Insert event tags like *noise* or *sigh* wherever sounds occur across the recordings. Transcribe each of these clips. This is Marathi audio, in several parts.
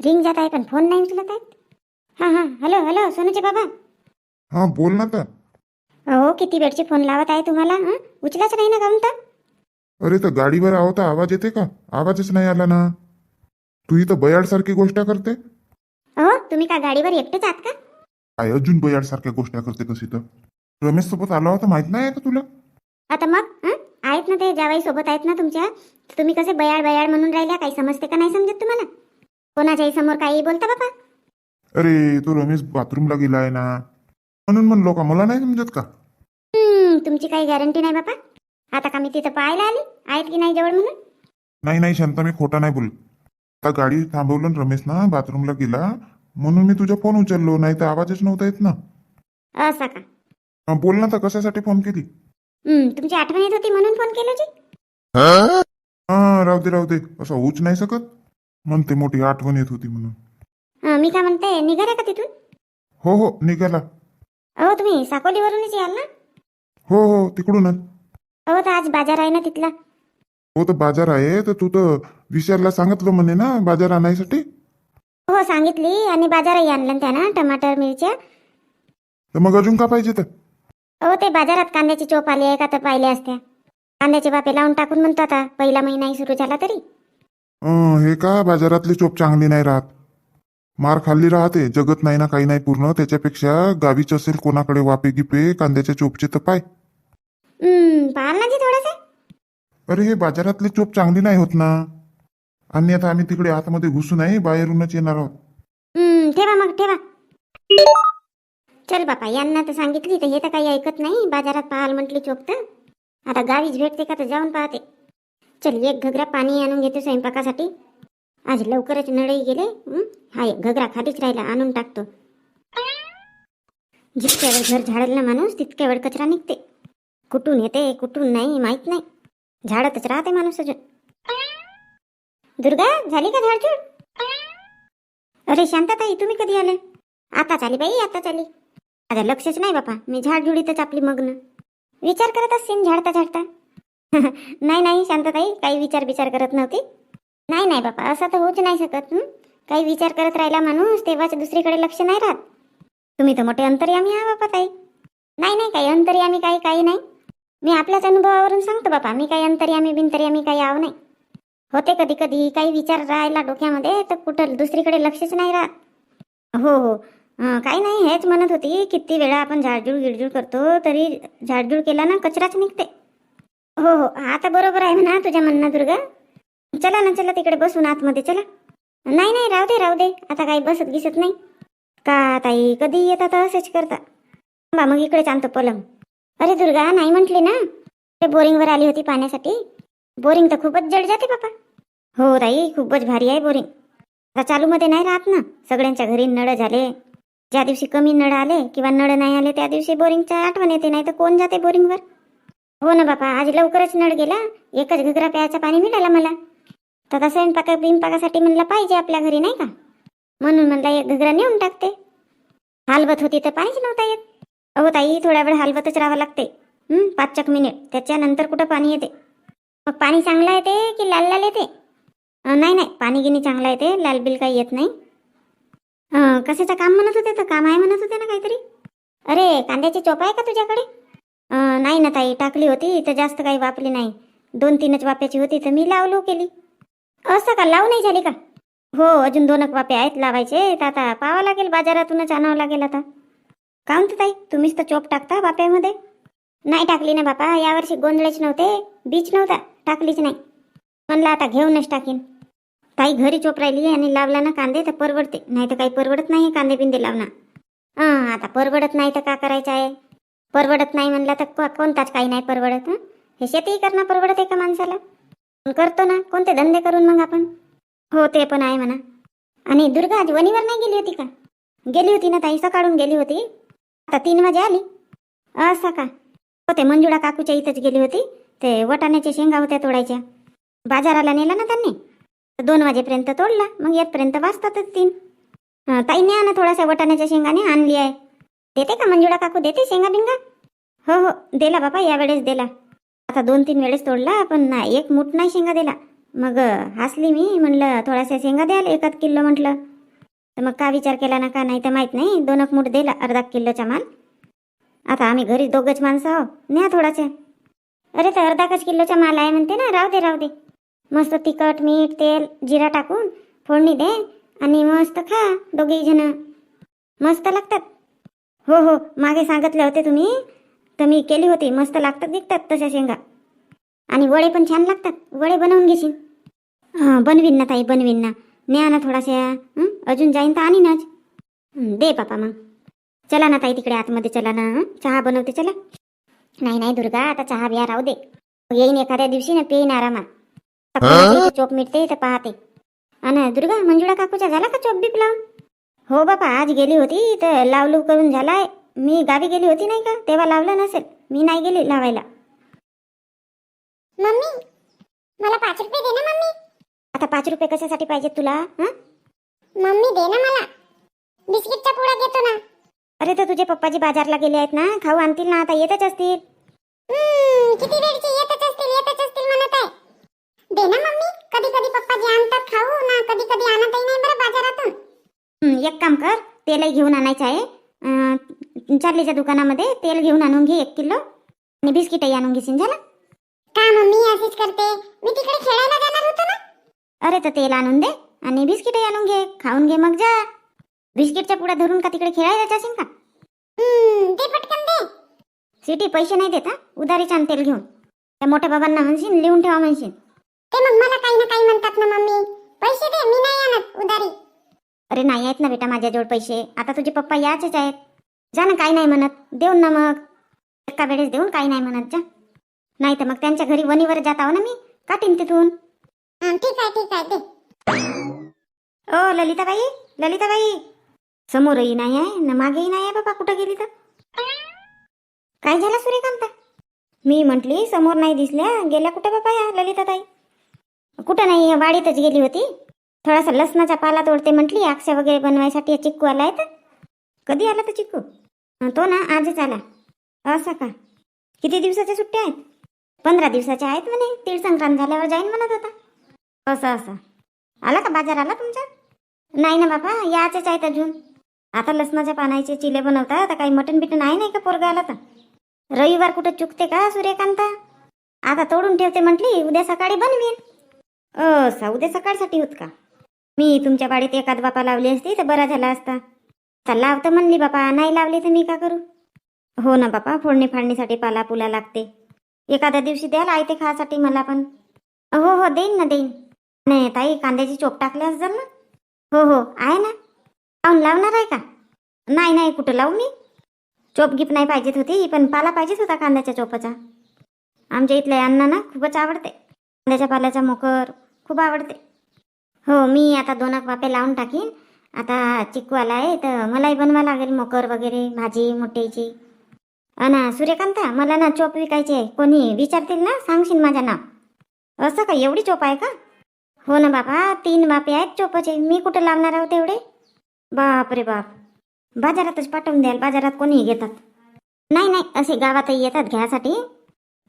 रिंग जात आहे पण फोन नाही उचलत आहेत? हां हां. हॅलो हॅलो सोनूचे बाबा. हा बोल ना तर. अहो किती वेळची फोन लावत आहे तुम्हाला हं? उचलाच नाही ना काऊन तर? अरे तर गाडीवर आहो तर आवाज येते का? आवाजच नाही आला ना. तू इथं बयाड सारखी गोष्ट करते? अहो तुम्ही का गाडीवर एकटेच आहात का? काय अजून बयाड सारख्या गोष्टी करते कशी तर. रमेश सोबत आला होता माहीत नाही आहे का तुला? आता मग हं? आहेत ना ते जावाई सोबत आहेत ना तुमच्या तुम्ही कसे बयाड बयाड म्हणून राहिल्या काही समजते का नाही समजत तुम्हाला? कोणाच्याही समोर काही बोलता बाबा? अरे तो रमेश बाथरूमला गेलाय ना? म्हणून म्हणलो का मला नाही समजत का? तुमची काही गॅरंटी नाही बाबा. आता का मी तिथं पाहायला आली? आहेत की नाही जवळ म्हणून? नाही नाही शांता मी खोटा नाही बोल. आता गाडी थांबवलं रमेश ना बाथरूमला गेला म्हणून मी तुझा फोन उचललो नाही तर आवाजच नव्हता येत ना. असा का? बोल ना तर कशासाठी फोन केली? तुमची आठवण येत होती म्हणून फोन केला जी? हा राहू दे राहू दे. असं होऊच नाही शकत. म्हणते मोठी आठवण येत होती म्हणून. हं, मी काय म्हणते निघाला का तिथून? हो हो निघाला. अहो तुम्ही साकोलीवरूनच याल ना? हो हो तिकडूनच अहो तर आज बाजार आहे ना तिथला? हो तर बाजार आहे तर तू तर विशालला सांगितलं म्हणे ना बाजार आणायसाठी. हो सांगितली आणि बाजारही आणलं ना त्यानं टमाटर मिरच्या. तर मग अजून का पाहिजे तर? अहो ते बाजारात कांद्याची चोप आली आहे का तर पाहिले असत्या. कांद्याचे बापे लावून टाकून म्हणतो आता पहिला महिनाही सुरू झाला तरी. अं, हे का बाजारातली चोप चांगली नाही राहत? मार खाल्ली राहते जगत नाही ना काही नाही पूर्ण त्याच्यापेक्षा गावीच असेल कोणाकडे वापे गिपे कांद्याच्या चोपचे तर पाय. हं, पाहाल ना जी थोडंसं? अरे हे बाजारातली चोप चांगली नाही होत ना? आणि आता आम्ही तिकडे आतमध्ये घुसू नाही बाहेरूनच येणार आहोत. ठेवा मग ठेवा. चल बापा यांना तर सांगितली तर हे तर काही ऐकत नाही बाजारात पाहाल म्हटली चोप तर. आता गावीच भेटते का तर जाऊन पाहते. चल एक घगरा पाणी आणून घेतो स्वयंपाकासाठी. आज लवकरच नळही गेले हा? एक घगरा खालीच राहिला आणून टाकतो. जितक्या वेळ घर झाडेल ना माणूस तितक्या वेळ कचरा निघते. कुठून येते कुठून नाही माहीत नाही. झाडतच राहते माणूस अजून. दुर्गा झाली का झाडझूड? अरे शांताताई तुम्ही कधी आले? आताच आली बाई आताच आली आता लक्षच नाही बापा मी झाडझुडीतच आपली मग्न. विचार करत असेन झाडता झाडता. *laughs* नाही नाही शांतताई काही विचार विचार करत नव्हती. नाही नाही बापा असं तर होऊच नाही शकत काही विचार करत राहिला माणूस तेव्हाच दुसरीकडे लक्ष नाही राहत. तुम्ही तर मोठे अंतर्यामी हा बापा ताई नाही नाही काही अंतर्यामी काही काही नाही. मी आपल्याच अनुभवावरून सांगतो बापा मी काही अंतर्यामी बिंतर्यामी काही आव नाही. होते कधी कधी काही विचार राहिला डोक्यामध्ये तर कुठं दुसरीकडे लक्षच नाही राहत. हो हो. काही नाही हेच म्हणत होती किती वेळा आपण झाडझूड गिडझूड करतो तरी झाडझूड केला ना कचराच निघते. हो हो. आता बरोबर आहे म्हणा तुझ्या म्हणणं दुर्गा. चला ना चला तिकडे बसून आतमध्ये चला. नाही नाही राहू दे राहू दे. आता काही बसत गिसत नाही. का ताई कधी येतात असेच करता बा मग इकडेच आणतो पलंग. अरे दुर्गा नाही म्हटली ना? ते बोरिंगवर आली होती पाण्यासाठी. बोरिंग तर खूपच जड जाते बापा हो ताई खूपच भारी आहे बोरिंग. आता चालूमध्ये नाही राहत ना? सगळ्यांच्या घरी नळ झाले. ज्या दिवशी कमी नळ आले किंवा नळ नाही आले त्या दिवशी बोरिंगच्या आठवण येते. नाही तर कोण जाते बोरिंगवर? हो ना बापा आज लवकरच नळ गेला. एकच घगरा प्यायचं पाणी मिळाला मला. तर स्वयंपाक स्वयंपाका म्हणला पाहिजे आपल्या घरी नाही का? म्हणून म्हणलं एक घगरा नेऊन टाकते. हालवत होती तर पाणीच नव्हता येत अहो ताई थोडा वेळ हालवतच राहावं लागते. पाच चक मिनिट. त्याच्यानंतर कुठं पाणी येते? मग पाणी चांगलं येते की लाल लाल येते? नाही नाही. पाणी गिनी चांगलं येते. लाल बिल काही येत नाही. अं, कशाचं काम म्हणत होते तर काम आहे म्हणत होते ना काहीतरी? अरे कांद्याची चोप आहे का तुझ्याकडे? नाही ना ताई टाकली होती तर जास्त काही वापली नाही. दोन तीनच वाप्याची होती तर मी लावलो केली. असं का लावू नाही झाली का? हो अजून दोनक वापे आहेत लावायचे तर आता पाहावं लागेल बाजारातूनच आणावं लागेल आता. का म्हणतो ताई तुम्हीच तर चोप टाकता वाप्यामध्ये? नाही टाकली ना बापा यावर्षी गोंधळेच नव्हते बीच नव्हता टाकलीच नाही. म्हणलं आता घेऊनच टाकीन. ताई घरी चोप राहिली आणि लावला ना कांदे तर परवडते. नाही तर काही परवडत नाही कांदे बिंदे लावणं. हां आता परवडत नाही तर का करायचं आहे? परवडत नाही म्हणलं तर कोणताच काही नाही परवडत हे? शेतीही करणं परवडते का माणसाला? करतो ना कोणते धंदे करून मग आपण? हो ते पण आहे म्हणा. आणि दुर्गा आज वणीवर नाही गेली होती का? गेली होती ना ताई सकाळून गेली होती. आता तीन वाजे आली. असं का? हो ते मंजुळा काकूच्या इथंच गेली होती. ते वटाण्याच्या शेंगा होत्या तोडायच्या. बाजाराला नेला ना त्यांनी. दोन वाजेपर्यंत तोडला. मग येतपर्यंत वाजतातच तीन. ताईने ताई ना थोडासा वटाण्याच्या शेंगाने आणली आहे. देते का मंजुळा काकू? देते शेंगा बिंगा? हो हो दिला बाबा यावेळेस दिला. आता दोन तीन वेळेस तोडला पण नाही एक मूठ नाही शेंगा दिला. मग हसली मी म्हणलं थोड्याशा शेंगा द्याल एकाच किलो म्हटलं. तर मग का विचार केला ना का नाही तर माहीत नाही दोन मूठ दिला अर्धा किलोचा माल. आता आम्ही घरी दोघंच माणसं आहो न्या थोडासा अरे तर अर्धा कच किलोचा माल आहे म्हणते ना राहू दे राहू दे. मस्त तिखट मीठ तेल जिरा टाकून फोडणी दे आणि मस्त खा दोघेही जण. मस्त लागतात. हो हो. मागे सांगितले होते तुम्ही. तर मी केली होती. मस्त लागतात दिसतात तशा शेंगा. आणि वडे पण छान लागतात. वडे बनवून घेशील. हां बनवीन ना ताई बनवीन ना. न्या ना थोडाशा? अजून जाईन तर आणीनच दे बापा मग. चला ना ताई तिकडे आतमध्ये चला ना? चहा बनवते चला. नाही नाही दुर्गा आता चहा बिया राहू दे. येईन एखाद्या दिवशी ना पेईन आरामात. चोप मिटते तर पाहते. अन दुर्गा मंजुळा काकूचा झाला का चोप बीप लावून हो बापा आज गेली होती तर लावलू करून झालाय. मी गावी गेली होती नाही का? तेव्हा लावलं नसेल. मी नाही गेली लावायला. मम्मी मला पाच रुपये दे ना मम्मी. आता पाच रुपये कशासाठी पाहिजेत तुला हं? मम्मी दे ना मला. बिस्किटचा पुडा घेतो ना. अरे तर तुझे पप्पाजी बाजारला गेले आहेत ना? खाऊ आणतील ना? आता येतच असतील. हम्म, किती वेळचे येतच असतील येतच असतील म्हणत आहे. दे ना मम्मी. कधी कधी पप्पाजी आणतात खाऊ ना. कधी कधी आणतही नाही बरं एक काम कर तेलही घेऊन आणायचं आहे. चार्लीच्या दुकानामध्ये तेल घेऊन आणून घे एक किलो आणि बिस्किटही आणून घेशील झालं? का मम्मी अशीच करते? मी तिकडे खेळायला जाणार होतो ना? अरे तर तेल आणून दे आणि बिस्किटही आणून घे खाऊन घे मग जा. बिस्किटच्या पुढे धरून का तिकडे खेळायला जाशील का? दे पटकन दे. सिटी पैसे नाही देता उधारीच आण तेल घेऊन. त्या मोठ्या बाबांना म्हणशील लिहून ठेवा म्हणशील. ते मग मला काही ना काही म्हणतात ना मम्मी पैसे दे मी नाही आणत उधारी अरे नाही आहेत ना बेटा माझ्याजवळ पैसे. आता तुझे पप्पा याचेच आहेत. जा ना काही नाही म्हणत. देऊन ना मग. एका वेळेस देऊन काही नाही म्हणत जा. नाही तर मग त्यांच्या घरी वणीवर जात आहो ना मी. काटीन तिथून. ठीक आहे ठीक आहे दे. ओ ललिताबाई ललिताबाई. समोरही नाही आहे ना मागेही नाही आहे बाबा. कुठं गेली तर? काय झालं सूर्यकांता? मी म्हटली समोर नाही दिसल्या. गेल्या कुठं बाबा या ललिताताई? कुठं नाही वाडीतच गेली होती. थोडासा लसणाचा पाला तोडते म्हटली आक्षा वगैरे बनवायसाठी चिक्कू आला आहे तर. कधी आला तर चिक्कू तो ना आजच आला. असं का? किती दिवसाच्या सुट्ट्या आहेत? पंधरा दिवसाच्या आहेत म्हणे. तीळ संक्रांत झाल्यावर जाईन म्हणत होता. असं असं. आला का बाजार आला तुमचा नाही ना बाबा याचेच आहेत अजून आता लसणाच्या पानाचे चिले बनवता आता काही मटण बिटन आहे नाही का पोरगा आला तर? रविवार कुठं चुकते का सूर्यकांता? आता तोडून ठेवते म्हटली उद्या सकाळी बनवीन. असा उद्या सकाळसाठी होत का? मी तुमच्या बाडीत एखाद बापा लावली असती तर बरा झाला असता. तर लावतं म्हणली बापा नाही लावली तर मी का करू? हो ना बापा फोडणी फाडणीसाठी पाला पुला लागते. एखाद्या दिवशी द्याल आयते खासाठी मला पण. हो हो देईन ना देईन. नाही ताई कांद्याची चोप टाकली असेल ना? हो हो आहे ना. लावून लावणार आहे का? नाही नाही कुठं लावू मी? चोप गिप नाही पाहिजेत होती पण पाला पाहिजेच होता कांद्याच्या चोपाचा. आमच्या इथल्या यांना ना खूपच आवडते. कांद्याच्या पाल्याचा मोकर खूप आवडते. हो मी आता दोन वापे लावून टाकीन. आता चिकूवाला आला आहे तर मलाही बनवा लागेल मोकर वगैरे भाजी मोठ्याची. ना सूर्यकांता मला ना चोप विकायची आहे. कोणी विचारतील ना सांगशील माझ्या नाव. असं का एवढी चोप आहे का? हो ना बाबा तीन बापे आहेत चोपाचे. मी कुठं लावणार आहोत तेवढे? बाप रे बाप. बाजारातच पाठवून द्याल बाजारात कोणीही घेतात. नाही नाही असे गावातही येतात घ्यायसाठी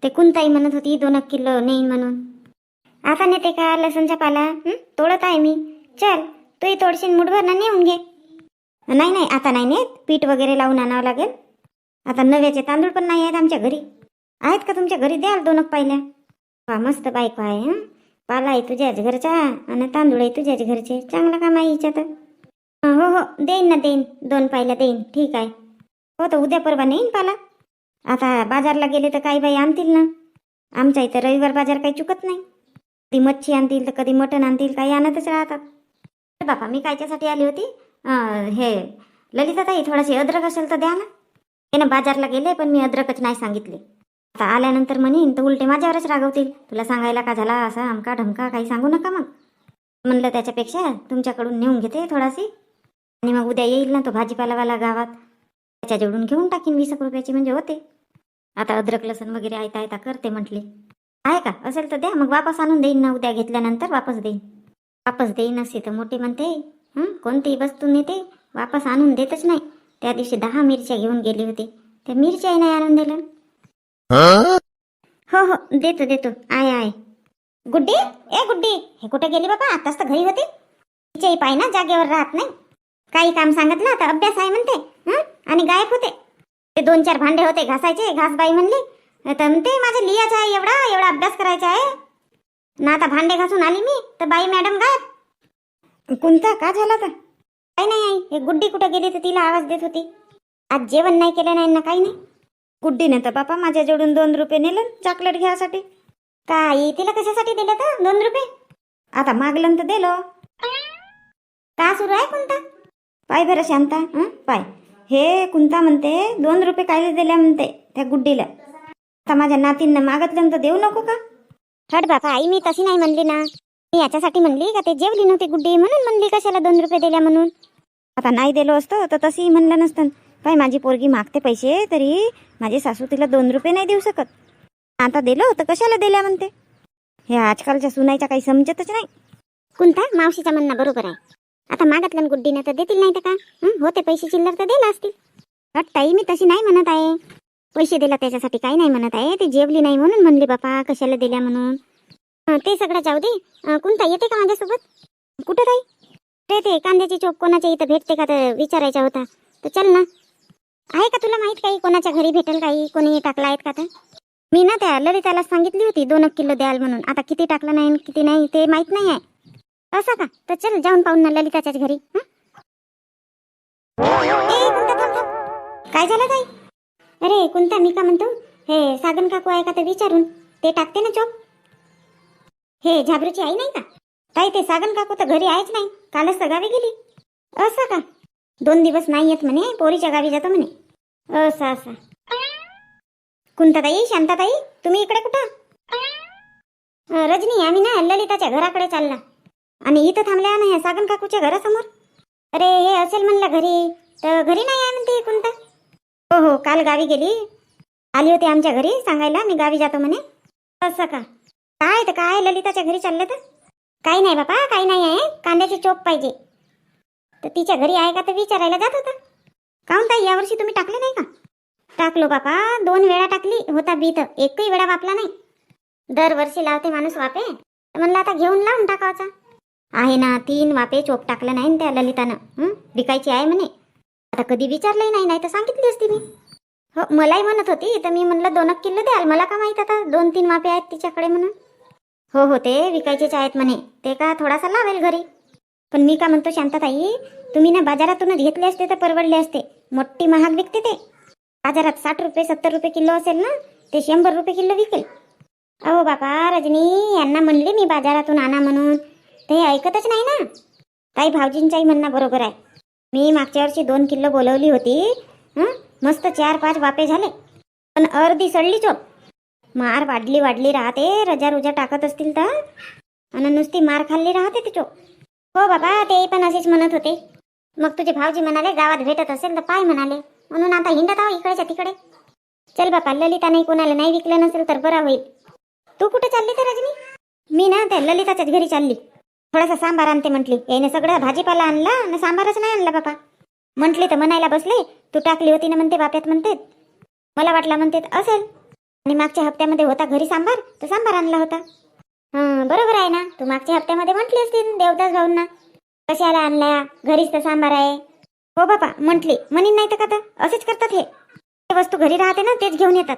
ते कुंताई म्हणत होती दोन एक किलो नेईन म्हणून. आता नेते का लसणचा पाला? तोडत आहे मी. चल तूही तोडशील मुठभर ना नेऊन घे. नाही नाही आता नाही नेत. पीठ वगैरे लावून आणावं लागेल. आता नव्याचे तांदूळ पण नाही आहेत आमच्या घरी. आहेत का तुमच्या घरी? द्याल दोनक पाहिल्या वा मस्त बायको आहे पाला आहे तुझ्याच घरचा आणि तांदूळ आहे तुझ्याच घरचे. चांगलं काम आहे हिच्यात. तर हो हो देईन ना देईन. दोन पाहिल्या देईन. ठीक आहे. हो तर उद्या परवा नेईन पाला. आता बाजारला गेले तर काही बाई आणतील ना. आमच्या इथं रविवार बाजार काही चुकत नाही. कधी मच्छी आणतील तर कधी मटण आणतील काही आणतच राहतात. बापा मी कायच्यासाठी आली होती? हे ललिता ताई थोडाशी अद्रक असेल तर द्या ना. ते ना बाजारला गेले पण मी अद्रकच नाही सांगितले. आता आल्यानंतर म्हणीन तर उलटे माझ्यावरच रागवतील. तुला सांगायला का झाला असा अमका ढमका काही सांगू नका मग. म्हणलं त्याच्यापेक्षा तुमच्याकडून नेऊन घेते थोडाशी. आणि मग उद्या येईल ना तो भाजीपालावाला गावात. त्याच्या जोडून घेऊन टाकीन वीस रुपयाची म्हणजे होते. आता अद्रक लसण वगैरे आयता आयता करते म्हटले. आहे का? असेल तर द्या. मग वापस आणून देईन ना उद्या घेतल्यानंतर वापस देईन. वापस देईन असे तर मोठी म्हणते. कोणतीही वस्तू नेते वापस आणून देतच नाही. त्या दिवशी दहा मिरच्या घेऊन गेली होती. त्या मिरच्याही नाही आणून दिल्या. हो? हो देतो देतो. आहे आहे. गुड्डी? ए गुड्डी. हे कुठे गेली बाबा? आताच तर घरी होती. तिच्याही पाय ना जागेवर राहत नाही. काही काम सांगितलं तर अभ्यास आहे म्हणते. हं? आणि गायब होते. ते दोन चार भांडे होते. घासायचे. घासबाई म्हणली तर म्हणते माझं लिहायचं आहे एवढा एवढा अभ्यास करायचा आहे. ना आता भांडे घासून आली मी तर बाई मॅडम गायब कोणता? का झाला तर काही नाही आई हे गुड्डी कुठं गेली तर तिला आवाज देत होती. आज जेवण नाही केलं नाही ना काही नाही. गुड्डीने तर बापा माझ्या जोडून दोन रुपये नेलं चॉकलेट घ्यायसाठी काय तिला कशासाठी दिले तर दोन रुपये? आता मागलं तर दिलो. का सुरू आहे कोणता? पाय बरं शांता हं? पाय. हे कुंता म्हणते दोन रुपये कायले दिल्या म्हणते त्या गुड्डीला. आता माझ्या नातींना मागतलं तर देऊ नको का? हट बापा आई मी तशी नाही म्हणली ना. मी याच्यासाठी म्हणली का ते जेवली नव्हती गुड्डी म्हणून म्हणली कशाला दोन रुपये दिल्या म्हणून? आता नाही दिलो असतो तर तसंही म्हणलं नसतं. पाय माझी पोरगी मागते पैसे तरी माझी सासू तिला दोन रुपये नाही देऊ शकत. आता दिलं तर कशाला दिल्या म्हणते? हे आजकालच्या सुनाईच्या काही समजतच नाही. कोणता मावशीचा म्हणणं बरोबर आहे. आता मागतलं गुड्डीनं तर देतील नाही तर का? होते पैसे चिल्लर तर दिला असतील. हट ताई मी तशी नाही म्हणत आहे. पैसे दिला त्याच्यासाठी काही नाही म्हणत आहे. ते जेवली नाही म्हणून म्हणले बापा कशाला दिल्या म्हणून? ते सगळं जाऊ दे. कोणता? येते का माझ्यासोबत? कुठं ताई? ते ते कांद्याची चोप कोणाच्या इथं भेटते का? तर विचारायचा होता. तर चल ना. आहे का तुला माहीत काही? कोणाच्या घरी भेटेल काही? कोणी टाकला आहेत का तर मी ना त्या ललिताला सांगितली होती दोन एक किलो द्याल म्हणून. आता किती टाकलं नाही किती नाही ते माहीत नाही आहे. असं का? तर चल जाऊन पाहून ना ललिताच्याच घरी. काय झालं ताई? अरे कोणता मी का म्हणतो? हे सागन काकू आहे का तर विचारून? ते टाकते ना चोप? हे झाबरूची आई नाही का? ताई ते सागन काकू तर घरी आहेच नाही. कालच तर गावी गेली. असं का? दोन दिवस नाही येत म्हणे पोरीच्या गावी जातो म्हणे. असं असं. कुंताताई शांताताई तुम्ही इकडे कुठं? रजनी आम्ही ना ललिताच्या घराकडे चालला. आणि इथं थांबल्या ना ह्या सागन काकूच्या घरासमोर. अरे हे असेल म्हणलं घरी. तर घरी नाही आहे म्हणते कोणता हो हो काल गावी गेली. आली होती आमच्या घरी सांगायला मी गावी जातो म्हणे. असं का? काय तर काय ललिताच्या घरी चालले तर? काही नाही बापा काही नाही आहे. कांद्याची चोप पाहिजे. तर तिच्या घरी आहे का तर विचारायला जात होता. काहून ताई यावर्षी तुम्ही टाकले नाही का? टाकलो बापा. दोन वेळा टाकली. होता बीत एकही वेळा वापला नाही. दरवर्षी लावते माणूस वापे. तर म्हणलं आता घेऊन लावून टाकायचा आहे ना तीन वापे चोप टाकलं नाही त्या ललितानं. विकायची आहे म्हणे. आता कधी विचारलंही नाही नाही तर सांगितली असती मी. हो मलाही म्हणत होती तर मी म्हणलं दोन किलो द्याल मला का माहीत आता? दोन तीन मापे आहेत तिच्याकडे म्हणून. हो हो ते विकायचेच आहेत म्हणे. ते का थोडासा लावेल घरी. पण मी का म्हणतो शांताताई तुम्ही ना बाजारातूनच घेतले असते तर परवडले असते. मोठी महाग विकते ते. बाजारात साठ रुपये सत्तर रुपये किलो असेल ना ते शंभर रुपये किलो विकेल. अहो बापा रजनी यांना म्हणले मी बाजारातून आणा म्हणून. ते ऐकतच नाही ना. ताई भाऊजींच्याही म्हणणं बरोबर आहे. मी मागच्या वर्षी दोन किलो बोलवली होती. हं? मस्त चार पाच वापे झाले. पण अर्धी सडली चोप. मार वाढली वाढली राहते. रजा रुजा टाकत असतील तर? आणि नुसती मार खाल्ली राहते ती चोप. हो बाबा ते पण असेच म्हणत होते. मग तुझे भाऊजी म्हणाले गावात भेटत असेल तर पाय म्हणाले. म्हणून आता हिंडत आहो इकडेच्या तिकडे. चल बापा ललिता नाही कोणाला नाही विकलं नसेल तर बरा होईल. तू कुठे चालली तर रजनी? मी ना त्या ललिताच्याच घरी चालली. थोडासा सांबार आणते म्हटली. याने सगळं भाजीपाला आणला आणि सांबारच नाही आणला बापा. म्हटले तर म्हणायला बसले तू टाकली होती ना म्हणते बाप्यात म्हणते मला वाटला म्हणते असेल. आणि मागच्या हप्त्यामध्ये होता घरी सांबार तर सांबार आणला होता. हं बरोबर आहे ना. तू मागच्या हप्त्यामध्ये म्हटली असती देवदास भाऊंना. कशाला आणला? घरीच तर सांबार आहे. हो बापा म्हटली. म्हणीन नाही तर का तर? असेच करतात हे. ते वस्तू घरी राहते ना तेच घेऊन येतात.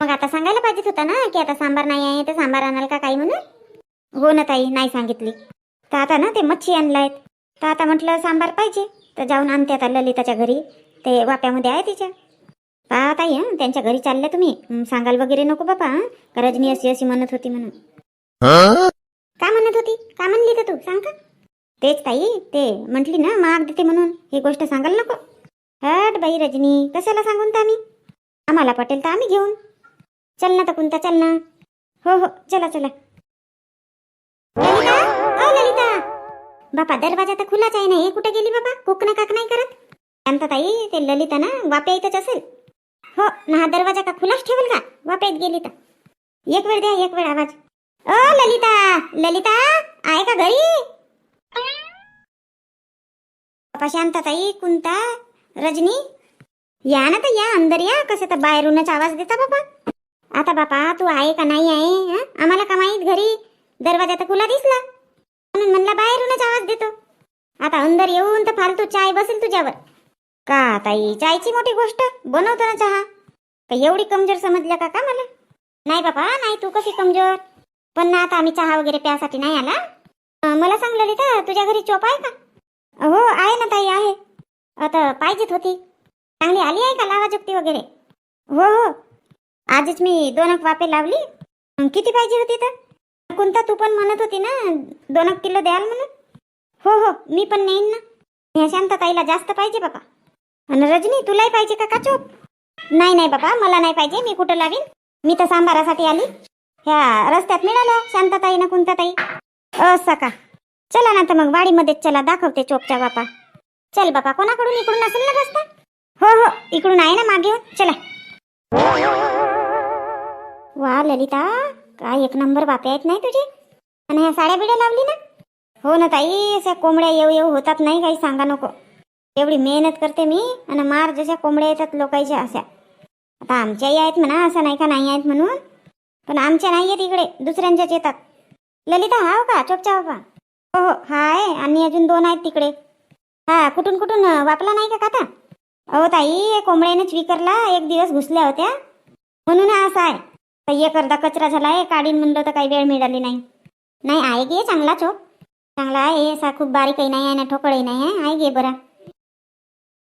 मग आता सांगायला पाहिजेच होता ना की आता सांबार नाही आहे तर सांबार आणाल का काही म्हणून? हो ना ताई नाही सांगितली. तर आता ना ते मच्छी आणलायत. तर आता म्हटलं सांबार पाहिजे. तर जाऊन आणते आता ललिताच्या घरी. ते वाप्यामध्ये आहे तिच्या. पहा ताई त्यांच्या घरी चालल्या तुम्ही. हं, सांगाल वगैरे नको बाबा हं. का रजनी अशी अशी म्हणत होती म्हणून. का म्हणत होती? का म्हणली तर तू? सांग का? तेच ताई ते म्हटली ना माग देते म्हणून. ही गोष्ट सांगाल नको. हट बाई रजनी कशाला सांगून तर आम्ही? आम्हाला पटेल तर आम्ही घेऊन. चल ना तर कोणता चल ना. हो हो चला चला. ललिता बापा दरवाजा तर खुलाच आहे ना हे कुठे गेली बाबा कुक ना काक नाही करत? शांतताई ते ललिता ना वाप्या इथंच असेल. हो ना हा दरवाजा का खुलाच ठेवल का? वाप्या गेली तर. एक वेळ द्या एक वेळ आवाज. ओ ललिता ललिता आहे का घरी? बापा शांतताई कुंता रजनी या ना तर या अंदर या. कसं तर बाहेरूनच आवाज देता बापा. आता बापा तू आहे का नाही आहे आम्हाला का माहीत घरी? दरवाजा तर खुला दिसला. म्हणून म्हणला बाहेरूनच आवाज देतो. आता अंदर येऊन तर फालतू चाय बसेल तुझ्यावर. का ताई चायची मोठी गोष्ट? बनवतो ना चहा. का एवढी कमजोर समजल्या का का मला? नाही बाबा नाही तू कशी कमजोर? पण ना आता आम्ही चहा वगैरे प्यासाठी नाही आला. मला सांगलं ललिता तुझ्या घरी चोप आहे का? हो आहे ना ताई आहे. आता पाहिजेत होती. चांगली आली आहे का लावा जुक्ती वगैरे? हो हो. आजच मी दोन वापे लावली. किती पाहिजे होती तर? कोणता तू पण म्हणत होती ना दोन किलो द्याल म्हणून? हो हो मी पण नेईन ना. ह्या शांतताईला जास्त पाहिजे बाबा. आणि रजनी तुलाही पाहिजे का का चोप नाही नाही बाबा मला नाही पाहिजे मी कुठं लावीन? मी तर सांबारासाठी आली. ह्या रस्त्यात मिळाल्या शांतताई ना कोणता ताई असं का? चला ना तर मग वाडीमध्येच चला दाखवते चोपच्या बापा. चल बापा कोणाकडून इकडून असेल ना रस्ता? हो हो इकडून आहे ना मागे. हो. चला. वा ललिता. काय एक नंबर बापे आहेत नाही तुझे? आणि ह्या साड्या बिड्या लावली ना? हो ना ताई अशा कोंबड्या येऊ येऊ होतात नाही काही सांगा नको. एवढी मेहनत करते मी आणि मार जशा कोंबड्या येतात लोकांच्या अशा. आता आमच्याही आहेत म्हणा असं नाही का नाही आहेत म्हणून. पण आमच्या नाही आहेत इकडे दुसऱ्यांच्याच येतात. ललिता हाव का चोपचा बाबा? हो हो हा आहे आणि अजून दोन आहेत तिकडे. हा कुठून कुठून वापला नाही का काता अहो ताई कोंबड्यानेच विकरला एक दिवस घुसल्या होत्या. म्हणून असं असा आहे. तर एक अर्धा कचरा झाला आहे काढीन म्हणलं तर काही वेळ मिळाली नाही. नाही आहे गे चांगला चोप? चांगला आहे असा खूप बारीकही नाही आहे ना ठोकळही नाही आहे. आहे गे बरा?